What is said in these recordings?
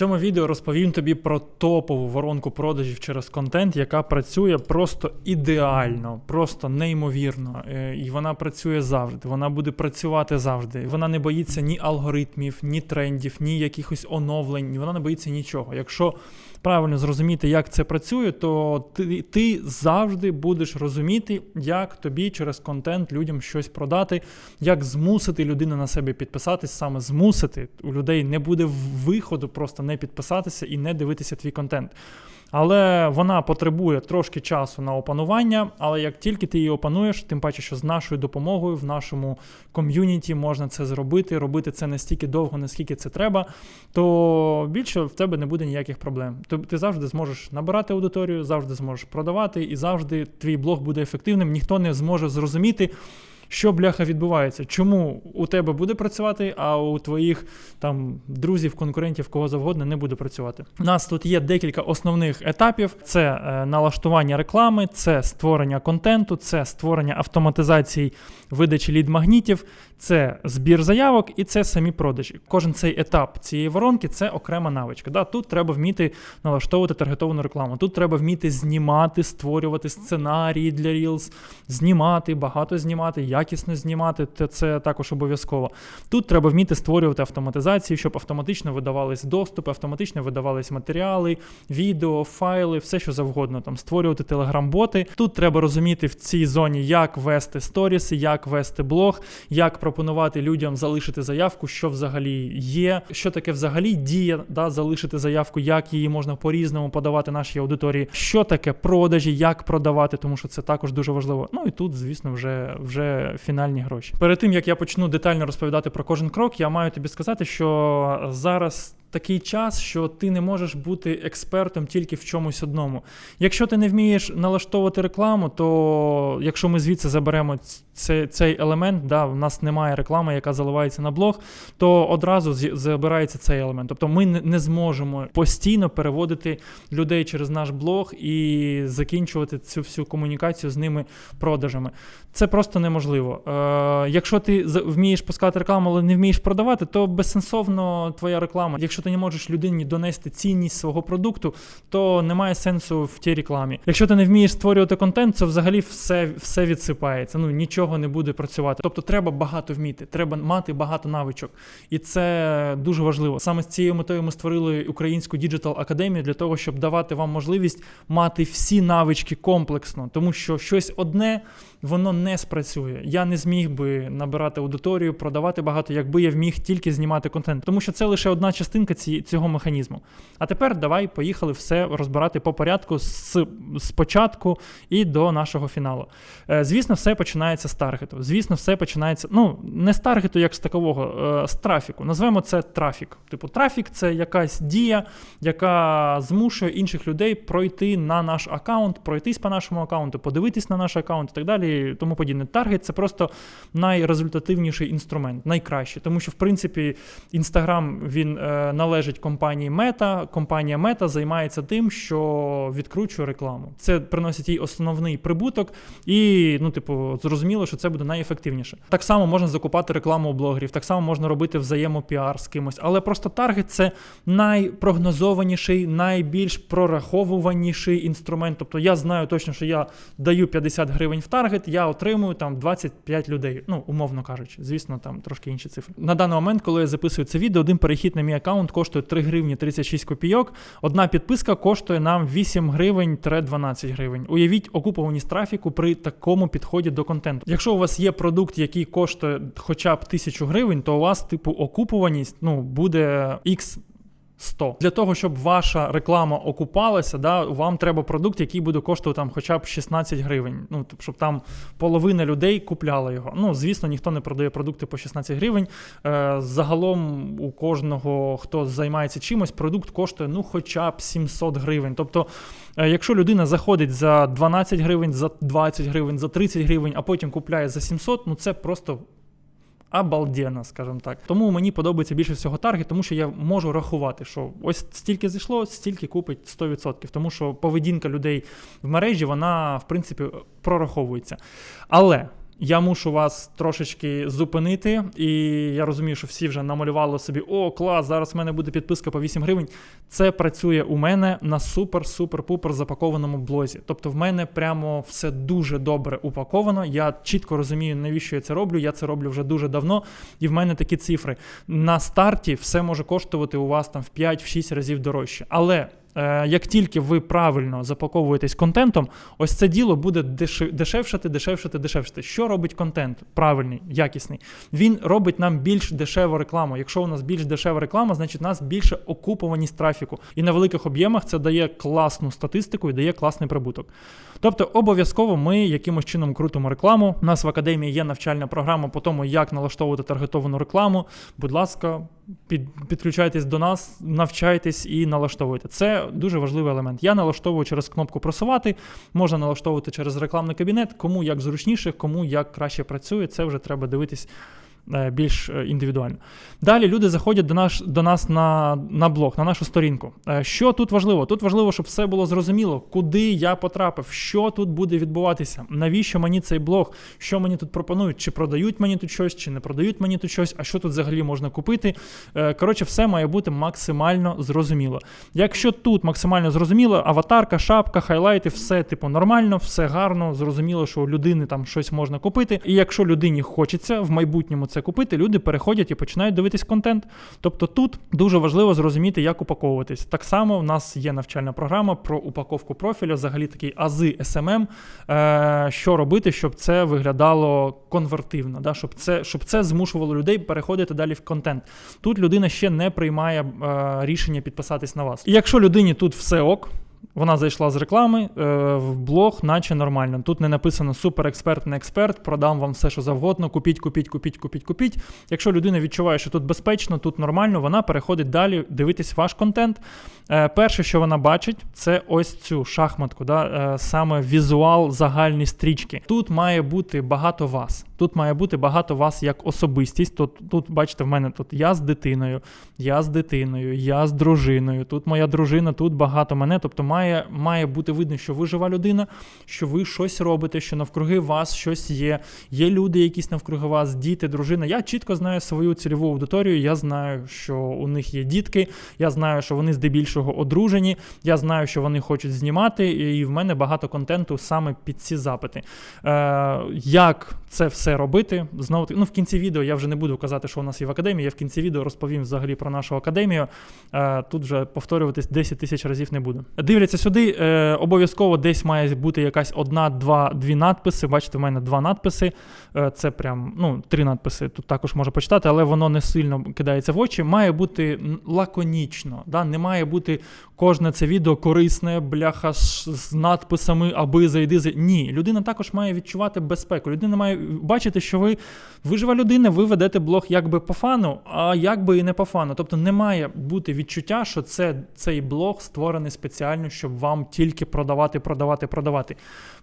цьому відео розповім тобі про топову воронку продажів через контент, яка працює просто ідеально, просто неймовірно. Е, І вона працює завжди. Вона буде працювати завжди. Вона не боїться ні алгоритмів, ні трендів, ні якихось оновлень. Вона не боїться нічого. Якщо правильно зрозуміти, як це працює, то ти, ти завжди будеш розуміти, як тобі через контент людям щось продати, як змусити людину на себе підписатись, саме змусити. У людей не буде виходу просто не підписатися і не дивитися твій контент. Але вона потребує трошки часу на опанування. Але як тільки ти її опануєш, тим паче, що з нашою допомогою в нашому ком'юніті можна це зробити, робити це настільки довго, наскільки це треба, то більше в тебе не буде ніяких проблем. Тобто ти завжди зможеш набирати аудиторію, завжди зможеш продавати, і завжди твій блог буде ефективним. Ніхто не зможе зрозуміти що бляха відбувається, чому у тебе буде працювати, а у твоїх там друзів, конкурентів, кого завгодно не буде працювати. У нас тут є декілька основних етапів: це е, налаштування реклами, це створення контенту, це створення автоматизації видачі лід-магнітів, це збір заявок і це самі продажі. Кожен цей етап цієї воронки це окрема навичка. Да, Тут треба вміти налаштовувати таргетовану рекламу. Тут треба вміти знімати, створювати сценарії для Reels, знімати, багато знімати, якісно знімати. Це також обов'язково. Тут треба вміти створювати автоматизації, щоб автоматично видавались доступи, автоматично видавались матеріали, відео, файли, все що завгодно. Там створювати телеграм-боти. Тут треба розуміти в цій зоні, як вести сторіси, як вести блог, як пропонувати людям залишити заявку, що взагалі є, що таке взагалі діє, да, залишити заявку, як її можна по-різному подавати нашій аудиторії, що таке продажі, як продавати, тому що це також дуже важливо. Ну і тут, звісно, вже вже фінальні гроші. Перед тим як я почну детально розповідати про кожен крок, я маю тобі сказати, що зараз такий час, що ти не можеш бути експертом тільки в чомусь одному. Якщо ти не вмієш налаштовувати рекламу, то якщо ми звідси заберемо цей, цей елемент, да, в нас немає реклами, яка заливається на блог, то одразу забирається цей елемент. Тобто ми не зможемо постійно переводити людей через наш блог і закінчувати цю всю комунікацію з ними продажами. Це просто неможливо. Е, Якщо ти вмієш пускати рекламу, але не вмієш продавати, то безсенсовно твоя реклама. Якщо якщо ти не можеш людині донести цінність свого продукту, то немає сенсу в тій рекламі. Якщо ти не вмієш створювати контент, то взагалі все все відсипається. Ну нічого не буде працювати. Тобто треба багато вміти, треба мати багато навичок. І це дуже важливо. Саме з цією метою ми створили українську діджитал академію для того, щоб давати вам можливість мати всі навички комплексно, тому що щось одне воно не спрацює. Я не зміг би набирати аудиторію, продавати багато, якби я вміг тільки знімати контент, тому що це лише одна частинка ці, цього механізму. А тепер давай поїхали все розбирати по порядку з, з початку і до нашого фіналу. Е, звісно, все починається з таргету. Звісно, все починається. Ну, не з таргету, як з такового, е, з трафіку. Назвемо це трафік. Типу, трафік це якась дія, яка змушує інших людей пройти на наш аккаунт, пройтись по нашому аккаунту, подивитись на наш аккаунт і так далі тому подібне. Таргет це просто найрезультативніший інструмент, найкращий. Тому що, в принципі, Інстаграм він е, належить компанії Мета. Компанія Мета займається тим, що відкручує рекламу. Це приносить їй основний прибуток, і, ну, типу, зрозуміло, що це буде найефективніше. Так само можна закупати рекламу у блогерів, так само можна робити взаємопіар з кимось. Але просто таргет це найпрогнозованіший, найбільш прораховуваніший інструмент. Тобто я знаю точно, що я даю 50 гривень в таргет таргет я отримую там 25 людей, ну, умовно кажучи, звісно, там трошки інші цифри. На даний момент, коли я записую це відео, один перехід на мій аккаунт коштує 3 гривні 36 копійок. Одна підписка коштує нам 8 гривень 12 гривень. Уявіть окупованість трафіку при такому підході до контенту. Якщо у вас є продукт, який коштує хоча б 1000 гривень, то у вас, типу, окупованість ну, буде X 100. Для того, щоб ваша реклама окупалася, да, вам треба продукт, який буде коштувати там хоча б 16 гривень. Ну, щоб там половина людей купляла його. Ну, звісно, ніхто не продає продукти по 16 гривень. Е, Загалом у кожного, хто займається чимось, продукт коштує ну, хоча б 700 гривень. Тобто, е, якщо людина заходить за 12 гривень, за 20 гривень, за 30 гривень, а потім купляє за 700, ну це просто обалденно, скажімо так. Тому мені подобається більше всього таргет, тому що я можу рахувати, що ось стільки зайшло, стільки купить 100%. Тому що поведінка людей в мережі, вона, в принципі, прораховується. Але. Я мушу вас трошечки зупинити, і я розумію, що всі вже намалювали собі: о, клас, зараз в мене буде підписка по 8 гривень. Це працює у мене на супер-супер-пупер запакованому блозі. Тобто, в мене прямо все дуже добре упаковано. Я чітко розумію, навіщо я це роблю. Я це роблю вже дуже давно, і в мене такі цифри. На старті все може коштувати у вас там в 5-6 разів дорожче. Але як тільки ви правильно запаковуєтесь контентом, ось це діло буде дешевшати, дешевшати, дешевшати. Що робить контент? Правильний, якісний. Він робить нам більш дешеву рекламу. Якщо у нас більш дешева реклама, значить у нас більше окупованість трафіку. І на великих об'ємах це дає класну статистику і дає класний прибуток. Тобто, обов'язково ми якимось чином крутимо рекламу. У нас в академії є навчальна програма по тому, як налаштовувати таргетовану рекламу. Будь ласка, під, підключайтесь до нас, навчайтесь і налаштовуйте. Це дуже важливий елемент. Я налаштовую через кнопку просувати, можна налаштовувати через рекламний кабінет, кому як зручніше, кому як краще працює. Це вже треба дивитись. Е, більш е, індивідуально. Далі люди заходять до нас до нас на на блог, на нашу сторінку. Е, що тут важливо? Тут важливо, щоб все було зрозуміло, куди я потрапив, що тут буде відбуватися, навіщо мені цей блог, що мені тут пропонують, чи продають мені тут щось, чи не продають мені тут щось, а що тут взагалі можна купити. Коротше, все має бути максимально зрозуміло. Якщо тут максимально зрозуміло, аватарка, шапка, хайлайти, все типу нормально, все гарно, зрозуміло, що у людини там щось можна купити. І якщо людині хочеться в майбутньому це купити, люди переходять і починають дивитись контент. Тобто тут дуже важливо зрозуміти, як упаковуватись. Так само в нас є навчальна програма про упаковку профіля, взагалі такий ази SMM, е, що робити, щоб це виглядало конвертивно, да? щоб це щоб це змушувало людей переходити далі в контент. Тут людина ще не приймає е, рішення підписатись на вас. І якщо людині тут все ок. Вона зайшла з реклами е, в блог, наче нормально. Тут не написано суперексперт, не експерт, продам вам все, що завгодно. Купіть, купіть, купіть, купіть, купіть. Якщо людина відчуває, що тут безпечно, тут нормально, вона переходить далі, дивитись ваш контент. Е, перше, що вона бачить, це ось цю шахматку, да, е, саме візуал загальні стрічки. Тут має бути багато вас. Тут має бути багато вас як особистість. Тут, тут бачите, в мене тут я з дитиною, я з дитиною, я з дружиною. Тут моя дружина, тут багато мене. Тобто має має бути видно, що ви жива людина, що ви щось робите, що навкруги вас щось є. Є люди, якісь навкруги вас, діти, дружина. Я чітко знаю свою цільову аудиторію. Я знаю, що у них є дітки. Я знаю, що вони здебільшого одружені. Я знаю, що вони хочуть знімати, і в мене багато контенту саме під ці запити. Е, Як це все робити? Знову ну в кінці відео я вже не буду казати, що у нас є в академії. Я в кінці відео розповім взагалі про нашу академію. Е, Тут вже повторюватись 10 тисяч разів не буду. Дивляться сюди, е, обов'язково десь має бути якась одна, два, дві надписи. Бачите, в мене два надписи. Е, Це прям ну, три надписи. Тут також можу почитати, але воно не сильно кидається в очі. Має бути лаконічно. Да? Не має бути кожне це відео корисне, бляха з надписами, аби зайди. За... Ні, людина також має відчувати безпеку. Людина має бачити, що ви ви жива людина, ви ведете блог якби по фану, а якби і не по фану. Тобто не має бути відчуття, що це цей блог створений спеціально, щоб вам тільки продавати, продавати, продавати.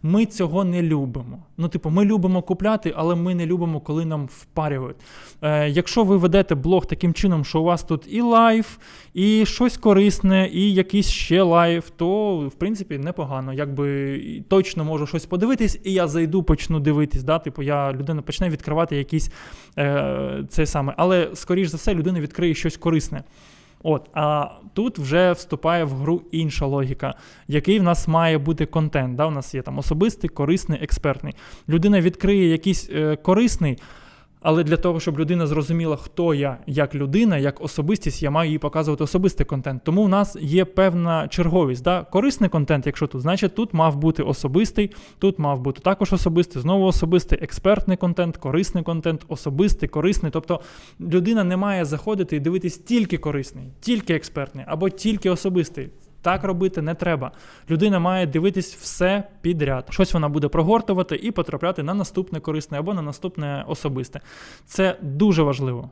Ми цього не любимо. Ну, типу, ми любимо купляти, але ми не любимо, коли нам впарюють. Е, Якщо ви ведете блог таким чином, що у вас тут і лайф, і щось корисне, і якийсь ще лайф, то в принципі непогано. Якби точно можу щось подивитись, і я зайду, почну дивитись. Да? Типу, я людина почне відкривати якісь е, це саме. Але, скоріш за все, людина відкриє щось корисне. От, А тут вже вступає в гру інша логіка, який в нас має бути контент. Да? У нас є там особистий, корисний, експертний. Людина відкриє якийсь е, корисний. Але для того, щоб людина зрозуміла, хто я як людина, як особистість, я маю їй показувати особистий контент. Тому в нас є певна черговість. Да? Корисний контент, якщо тут, значить тут мав бути особистий, тут мав бути також особистий, знову особистий, експертний контент, корисний контент, особистий, корисний. Тобто людина не має заходити і дивитись тільки корисний, тільки експертний або тільки особистий. Так робити не треба. Людина має дивитись все підряд. Щось вона буде прогортувати і потрапляти на наступне корисне або на наступне особисте. Це дуже важливо.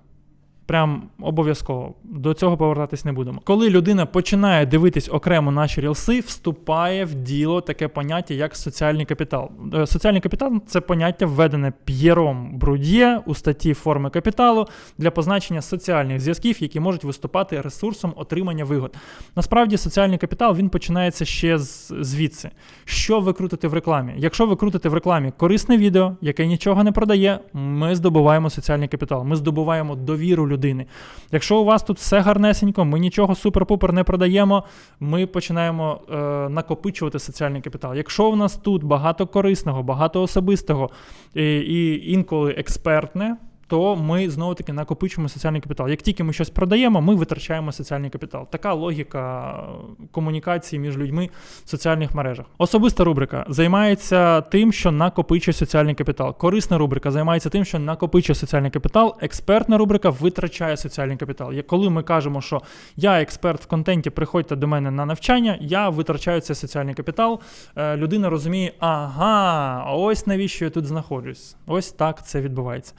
Прям обов'язково до цього повертатись не будемо. Коли людина починає дивитись окремо наші рілси, вступає в діло таке поняття, як соціальний капітал. Е, Соціальний капітал це поняття введене П'єром Бруд'є у статті форми капіталу для позначення соціальних зв'язків, які можуть виступати ресурсом отримання вигод. Насправді, соціальний капітал він починається ще з, звідси. Що ви крутите в рекламі? Якщо ви крутите в рекламі корисне відео, яке нічого не продає, ми здобуваємо соціальний капітал. Ми здобуваємо довіру людини. Якщо у вас тут все гарнесенько, ми нічого супер-пупер не продаємо, ми починаємо е, накопичувати соціальний капітал. Якщо у нас тут багато корисного, багато особистого і, і інколи експертне. То ми знову таки накопичуємо соціальний капітал. Як тільки ми щось продаємо, ми витрачаємо соціальний капітал. Така логіка е, комунікації між людьми в соціальних мережах. Особиста рубрика займається тим, що накопичує соціальний капітал. Корисна рубрика займається тим, що накопичує соціальний капітал. Експертна рубрика витрачає соціальний капітал. Як коли ми кажемо, що я експерт в контенті, приходьте до мене на навчання, я витрачаю цей соціальний капітал. Е, Людина розуміє, ага, ось навіщо я тут знаходжусь. Ось так це відбувається.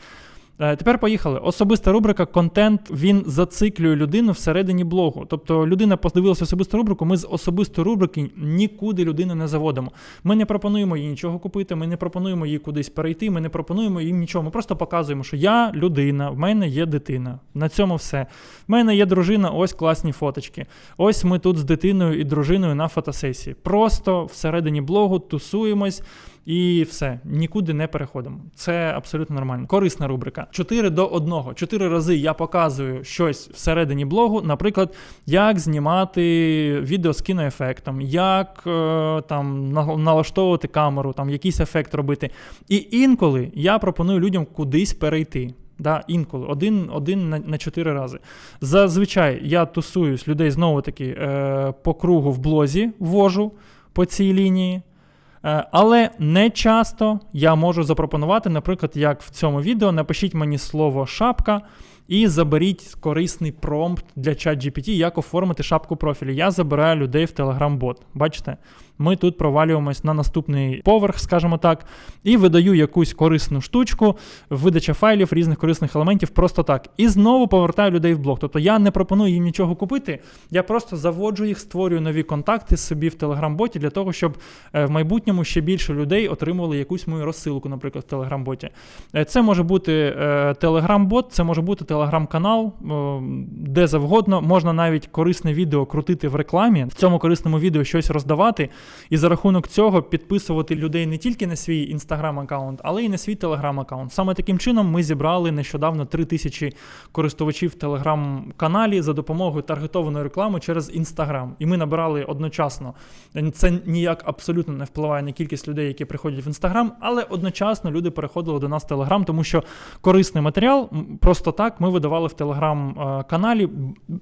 Е, Тепер поїхали. Особиста рубрика контент він зациклює людину всередині блогу. Тобто людина подивилася особисту рубрику. Ми з особистої рубрики нікуди людину не заводимо. Ми не пропонуємо їй нічого купити, ми не пропонуємо їй кудись перейти, ми не пропонуємо їм нічого. Ми просто показуємо, що я людина, в мене є дитина. На цьому все. В мене є дружина, ось класні фоточки. Ось ми тут з дитиною і дружиною на фотосесії. Просто всередині блогу тусуємось. І все, нікуди не переходимо. Це абсолютно нормально. Корисна рубрика. 4 до 1. Чотири рази я показую щось всередині блогу, наприклад, як знімати відео з кіноефектом, як е, там на- налаштовувати камеру, там якийсь ефект робити. І інколи я пропоную людям кудись перейти. Да, інколи один, один на, на чотири рази. Зазвичай я тусуюсь людей знову таки е, по кругу в блозі ввожу по цій лінії. Е, Але не часто я можу запропонувати, наприклад, як в цьому відео, напишіть мені слово шапка і заберіть корисний промпт для ChatGPT, як оформити шапку профілю. Я забираю людей в Telegram-бот. Бачите? Ми тут провалюємось на наступний поверх, скажімо так, і видаю якусь корисну штучку, видача файлів різних корисних елементів просто так. І знову повертаю людей в блог. Тобто я не пропоную їм нічого купити, я просто заводжу їх, створюю нові контакти собі в Telegram-боті для того, щоб е, в майбутньому ще більше людей отримували якусь мою розсилку, наприклад, в Telegram-боті. Е, Це може бути Telegram-бот, це може бути е, де завгодно. Можна навіть корисне відео крутити в рекламі, в цьому корисному відео щось роздавати, і за рахунок цього підписувати людей не тільки на свій інстаграм-аккаунт, але й на свій телеграм-аккаунт. Саме таким чином ми зібрали нещодавно 3 тисячі користувачів в телеграм-каналі за допомогою таргетованої реклами через інстаграм. І ми набирали одночасно. Це ніяк абсолютно не впливає на кількість людей, які приходять в інстаграм, але одночасно люди переходили до нас в телеграм, тому що корисний матеріал просто так ми видавали в телеграм-каналі,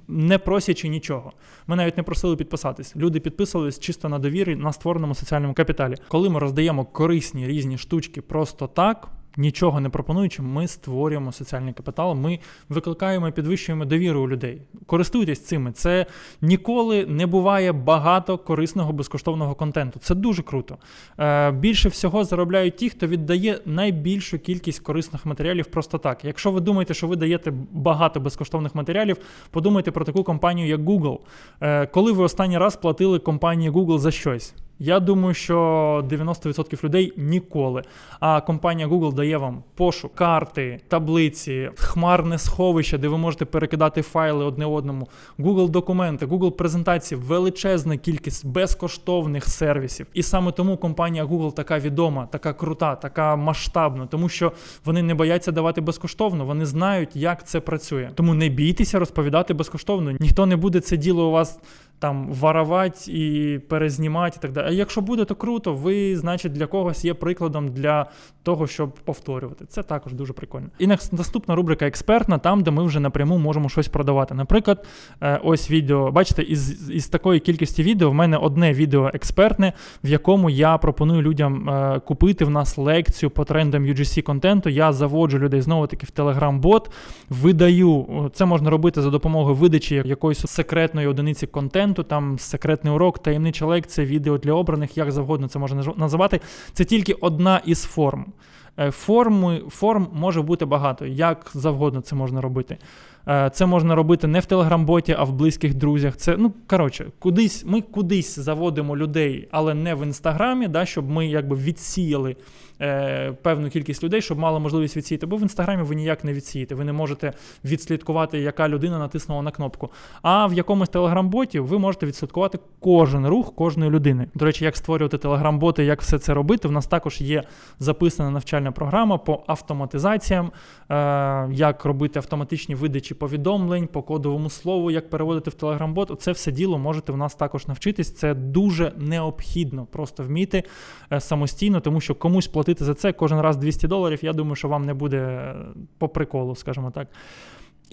не просячи нічого. Ми навіть не просили підписатись. Люди підписувались чисто на довірі на створеному соціальному капіталі. Коли ми роздаємо корисні різні штучки просто так. Нічого не пропонуючи, ми створюємо соціальний капітал, ми викликаємо і підвищуємо довіру у людей. Користуйтесь цими. Це ніколи не буває багато корисного безкоштовного контенту. Це дуже круто. Е, більше всього заробляють ті, хто віддає найбільшу кількість корисних матеріалів просто так. Якщо ви думаєте, що ви даєте багато безкоштовних матеріалів, подумайте про таку компанію, як Google. Е, коли ви останній раз платили компанії Google за щось? Я думаю, що 90% людей ніколи. А компанія Google дає вам пошук, карти, таблиці, хмарне сховище, де ви можете перекидати файли одне одному, Google документи, Google презентації, величезна кількість безкоштовних сервісів. І саме тому компанія Google така відома, така крута, така масштабна, тому що вони не бояться давати безкоштовно, вони знають, як це працює. Тому не бійтеся розповідати безкоштовно. Ніхто не буде це діло у вас там воровать і перезнімати і так далі. А якщо буде, то круто, ви, значить, для когось є прикладом для того, щоб повторювати. Це також дуже прикольно. І нас- наступна рубрика експертна, там, де ми вже напряму можемо щось продавати. Наприклад, е, ось відео. Бачите, із, із такої кількості відео в мене одне відео експертне, в якому я пропоную людям е, купити в нас лекцію по трендам UGC контенту. Я заводжу людей знову таки в Telegram-бот, видаю. Це можна робити за допомогою видачі якоїсь секретної одиниці контенту, там секретний урок, таємнича лекція, відео для обраних, як завгодно це можна називати. Це тільки одна із форм. Е, Форми, форм може бути багато, як завгодно це можна робити. Е, Це можна робити не в телеграм-боті, а в близьких друзях. Це ну коротше, кудись ми кудись заводимо людей, але не в інстаграмі, да, щоб ми якби відсіяли е, певну кількість людей, щоб мали можливість відсіяти. Бо в інстаграмі ви ніяк не відсієте. Ви не можете відслідкувати, яка людина натиснула на кнопку. А в якомусь телеграм-боті ви можете відслідкувати кожен рух кожної людини. До речі, як створювати телеграм-боти, як все це робити. В нас також є записана навчальна програма по автоматизаціям, е, як робити автоматичні видачі повідомлень по кодовому слову, як переводити в телеграм-бот. Це все діло можете в нас також навчитись. Це дуже необхідно просто вміти е, самостійно, тому що комусь платити за це кожен раз 200 доларів. Я думаю, що вам не буде е, по приколу, скажімо так.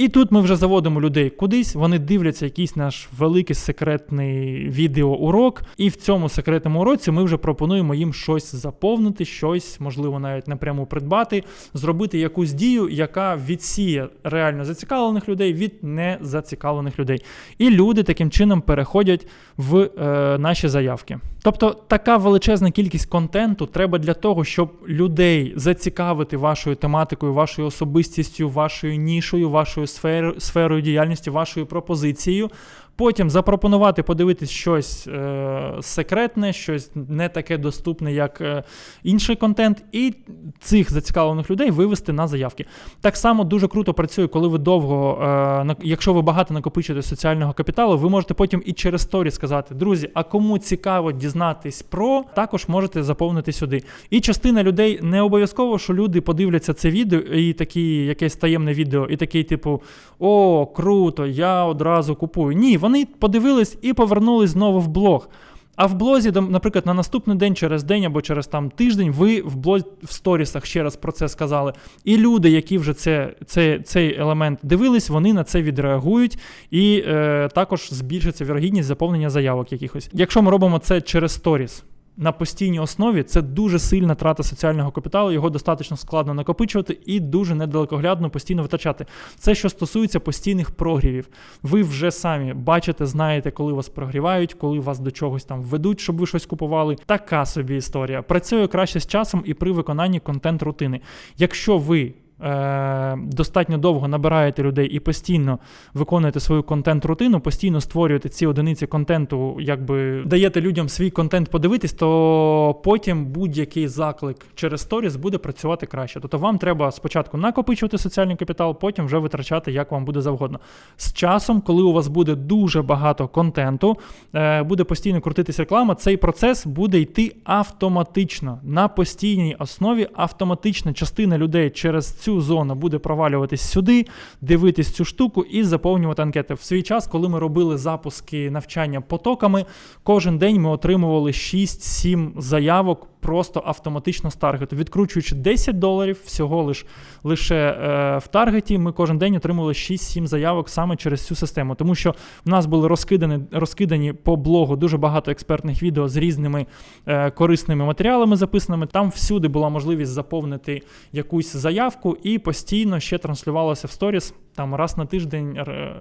І тут ми вже заводимо людей кудись, вони дивляться якийсь наш великий секретний відеоурок, і в цьому секретному уроці ми вже пропонуємо їм щось заповнити, щось, можливо, навіть напряму придбати, зробити якусь дію, яка відсіє реально зацікавлених людей від незацікавлених людей. І люди таким чином переходять в е, наші заявки. Тобто така величезна кількість контенту треба для того, щоб людей зацікавити вашою тематикою, вашою особистістю, вашою нішою, вашою сферою, сферою діяльності, вашою пропозицією. Потім запропонувати подивитись щось е, секретне, щось не таке доступне, як е, інший контент, і цих зацікавлених людей вивести на заявки. Так само дуже круто працює, коли ви довго, е, якщо ви багато накопичуєте соціального капіталу, ви можете потім і через сторі сказати: друзі, а кому цікаво дізнатись про, також можете заповнити сюди. І частина людей не обов'язково, що люди подивляться це відео і такі якесь таємне відео, і такий, типу, о, круто, я одразу купую. Ні, вони подивились і повернулись знову в блог. А в блозі, наприклад, на наступний день, через день або через там тиждень, ви в блозі в сторісах ще раз про це сказали. І люди, які вже це, це, цей елемент дивились, вони на це відреагують, і е, також збільшиться вірогідність заповнення заявок якихось. Якщо ми робимо це через сторіс. На постійній основі це дуже сильна трата соціального капіталу, його достатньо складно накопичувати і дуже недалекоглядно постійно витрачати. Це що стосується постійних прогрівів. Ви вже самі бачите, знаєте, коли вас прогрівають, коли вас до чогось там ведуть, щоб ви щось купували. Така собі історія. Працює краще з часом і при виконанні контент-рутини. Якщо ви е, достатньо довго набираєте людей і постійно виконуєте свою контент-рутину, постійно створюєте ці одиниці контенту, якби даєте людям свій контент подивитись, то потім будь-який заклик через сторіс буде працювати краще. Тобто вам треба спочатку накопичувати соціальний капітал, потім вже витрачати, як вам буде завгодно. З часом, коли у вас буде дуже багато контенту, е, буде постійно крутитись реклама, цей процес буде йти автоматично на постійній основі. Автоматична частина людей через цю цю зону буде провалюватись сюди, дивитись цю штуку і заповнювати анкети. В свій час, коли ми робили запуски навчання потоками, кожен день ми отримували 6-7 заявок просто автоматично з таргету. Відкручуючи 10 доларів, всього лиш, лише е, в таргеті, ми кожен день отримували 6-7 заявок саме через цю систему. Тому що в нас були розкидані розкидані по блогу дуже багато експертних відео з різними е, корисними матеріалами записаними. Там всюди була можливість заповнити якусь заявку і постійно ще транслювалося в сторіс. Там раз на тиждень,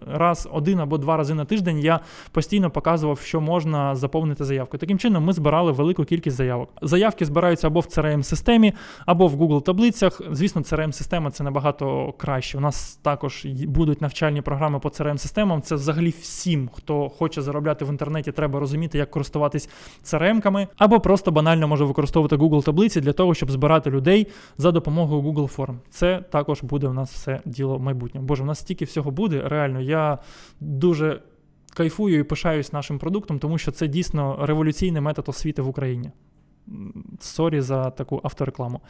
раз один або два рази на тиждень я постійно показував, що можна заповнити заявку. Таким чином, ми збирали велику кількість заявок. Заявки збираються або в crm системі або в Google таблицях. Звісно, crm система це набагато краще. У нас також будуть навчальні програми по crm системам Це взагалі всім, хто хоче заробляти в інтернеті, треба розуміти, як користуватись crm або просто банально може використовувати Google таблиці для того, щоб збирати людей за допомогою Google форм. Це також буде у нас все діло в майбутнє. Боже, у нас стільки всього буде. Реально, я дуже кайфую і пишаюсь нашим продуктом, тому що це дійсно революційний метод освіти в Україні. Сорі за таку авторекламу.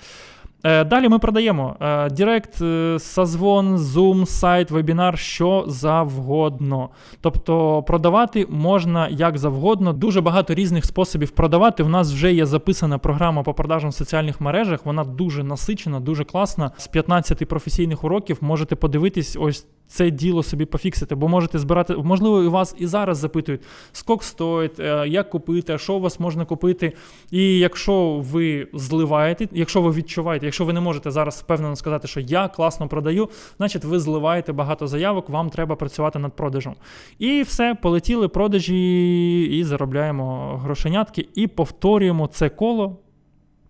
Е, далі ми продаємо е, Директ, е, созвон, Zoom, сайт, вебінар, що завгодно. Тобто продавати можна як завгодно. Дуже багато різних способів продавати. У нас вже є записана програма по продажам в соціальних мережах. Вона дуже насичена, дуже класна. З 15 професійних уроків можете подивитись ось це діло собі пофіксити, бо можете збирати, можливо, і вас і зараз запитують, скільки стоїть, як купити, що у вас можна купити. І якщо ви зливаєте, якщо ви відчуваєте, якщо ви не можете зараз впевнено сказати, що я класно продаю, значить ви зливаєте багато заявок, вам треба працювати над продажем. І все, полетіли продажі і заробляємо грошенятки, і повторюємо це коло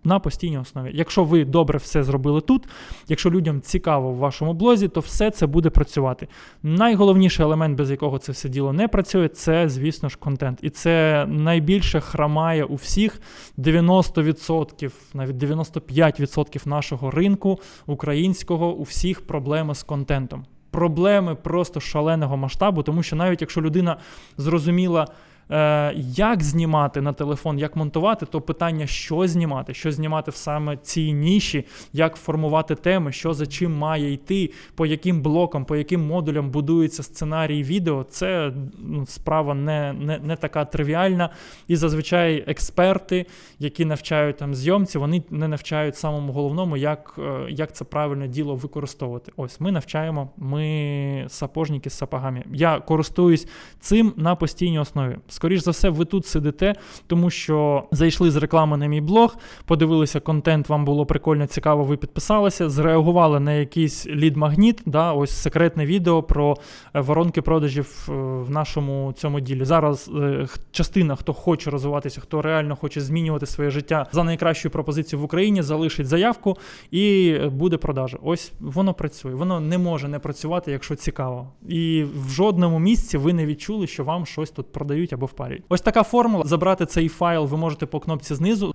на постійній основі. Якщо ви добре все зробили тут, якщо людям цікаво в вашому блозі, то все це буде працювати. Найголовніший елемент, без якого це все діло не працює, це, звісно ж, контент. І це найбільше храмає у всіх 90%, навіть 95% нашого ринку українського, у всіх проблеми з контентом. Проблеми просто шаленого масштабу, тому що навіть якщо людина зрозуміла, як знімати на телефон, як монтувати, то питання, що знімати, що знімати в саме цій ніші, як формувати теми, що за чим має йти, по яким блокам, по яким модулям будується сценарій відео, це ну, справа не, не, не така тривіальна. І зазвичай експерти, які навчають там зйомці, вони не навчають самому головному, як, е, як це правильне діло використовувати. Ось ми навчаємо, ми сапожники з сапогами. Я користуюсь цим на постійній основі. Скоріш за все, ви тут сидите, тому що зайшли з реклами на мій блог, подивилися контент, вам було прикольно, цікаво, ви підписалися, зреагували на якийсь лід-магніт, да, ось секретне відео про е, воронки продажів е, в нашому цьому ділі. Зараз е, частина, хто хоче розвиватися, хто реально хоче змінювати своє життя за найкращою пропозицією в Україні, залишить заявку і буде продажа. Ось воно працює. Воно не може не працювати, якщо цікаво. І в жодному місці ви не відчули, що вам щось тут продають або впарюють. Ось така формула. Забрати цей файл ви можете по кнопці знизу.